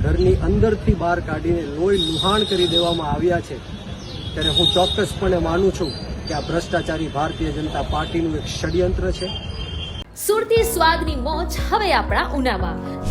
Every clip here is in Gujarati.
ઘરની અંદરથી બહાર કાઢીને લોહી લુહાણ કરી દેવામાં આવ્યા છે. ત્યારે હું ચોક્કસપણે માનું છું કે આ ભ્રષ્ટાચારી ભારતીય જનતા પાર્ટીનું એક ષડયંત્ર છે. સુરતી સ્વાદની મોજ હવે આપણા ઉનામાં.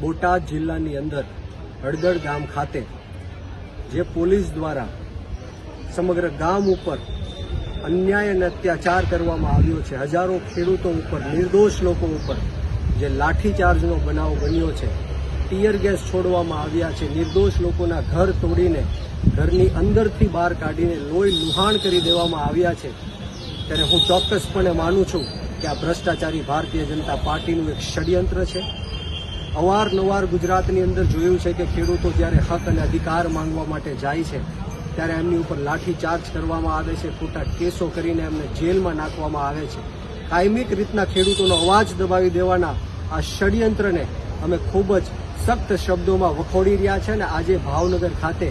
બોટાદ જિલ્લાની અંદર હળદર ગામ ખાતે જે પોલીસ દ્વારા સમગ્ર ગામ ઉપર અન્યાય અને અત્યાચાર કરવામાં આવ્યો છે, હજારો ખેડૂતો ઉપર, નિર્દોષ લોકો ઉપર જે લાઠીચાર્જનો બનાવ બન્યો છે, ટીયર ગેસ છોડવામાં આવ્યા છે, નિર્દોષ લોકોના ઘર તોડીને ઘરની અંદરથી બહાર કાઢીને લોહી લુહાણ કરી દેવામાં આવ્યા છે. ત્યારે હું ચોક્કસપણે માનું છું કે આ ભ્રષ્ટાચારી ભારતીય જનતા પાર્ટીનું એક ષડયંત્ર છે. અવારનવાર ગુજરાતની અંદર જોયું છે કે ખેડૂતો જ્યારે હક અને અધિકાર માંગવા માટે જાય છે, ત્યારે એમની ઉપર લાઠીચાર્જ કરવામાં આવે છે, ખોટા કેસો કરીને એમને જેલમાં નાખવામાં આવે છે. કાયમિક રીતના ખેડૂતોનો અવાજ દબાવી દેવાના આ ષડયંત્રને અમે ખૂબ જ સખ્ત શબ્દોમાં વખોડી રહ્યા છે અને આજે ભાવનગર ખાતે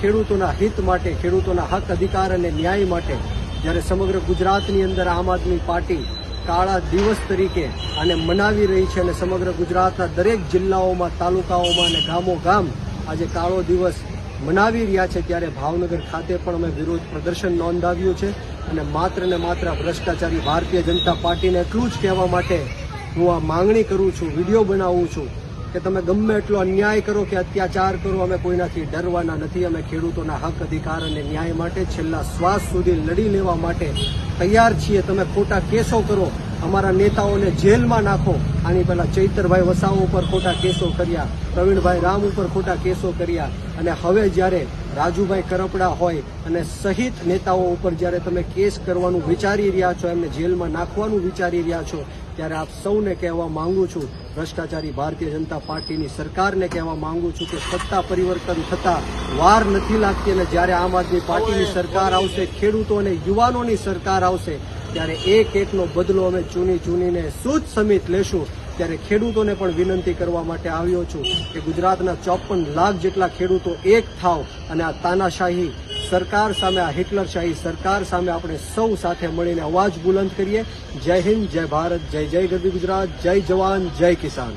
ખેડૂતોના હિત માટે, ખેડૂતોના હક, અધિકાર અને ન્યાય માટે જ્યારે સમગ્ર ગુજરાતની અંદર આમ આદમી પાર્ટી કાળા દિવસ તરીકે આને મનાવી રહી છે અને સમગ્ર ગુજરાતના દરેક જિલ્લાઓમાં, તાલુકાઓમાં અને ગામો ગામ આજે કાળો દિવસ મનાવી રહ્યા છે. ત્યારે ભાવનગર ખાતે પણ અમે વિરોધ પ્રદર્શન નોંધાવ્યું છે અને માત્ર ને માત્ર ભ્રષ્ટાચારી ભારતીય જનતા પાર્ટીને એટલું જ કહેવા માટે હું આ માંગણી કરું છું, વીડિયો બનાવું છું કે તમે ગમે એટલો અન્યાય કરો કે અત્યાચાર કરો, અમે કોઈનાથી ડરવાના નથી, અમે ખેડૂતોના હક, અધિકાર અને ન્યાય માટે છેલ્લા શ્વાસ સુધી લડી લેવા માટે તૈયાર છીએ. તમે ખોટા કેસો કરો, અમારા નેતાઓને જેલમાં નાખો. આની પહેલા ચૈતરભાઈ વસાવ ઉપર ખોટા કેસો કર્યા, પ્રવીણભાઈ રામ ઉપર ખોટા કેસો કર્યા. અને હવે જ્યારે રાજુભાઈ કરપડા હોય અને સહિત નેતાઓ ઉપર જ્યારે તમે કેસ કરવાનું વિચારી રહ્યા છો, એમને જેલમાં નાખવાનું વિચારી રહ્યા છો, ત્યારે આપ સૌને કહેવા માંગુ છું ભ્રષ્ટાચારી ભારતીય જનતા પાર્ટીની સરકારને કહેવા માંગુ છું કે સત્તા પરિવર્તન થતા વાર નથી લાગતી અને જ્યારે આમ આદમી પાર્ટીની સરકાર આવશે ખેડૂતો અને યુવાનોની સરકાર આવશે ત્યારે એક એકનો બદલો અમે ચૂની ચૂનીને સૂચ સમિત લેશું. ત્યારે ખેડૂતોને પણ વિનંતી કરવા માટે આવ્યો છું કે ગુજરાતના ચોપન લાખ જેટલા ખેડૂતો એક થાવ અને આ તાનાશાહી સરકાર સામે આ હિટલરશાહી સરકાર સામે આપણે સૌ સાથે મળીને અવાજ બુલંદ કરીએ. જય હિન્દ, જય ભારત, જય જય ગરબી ગુજરાત, જય જવાન, જય કિસાન.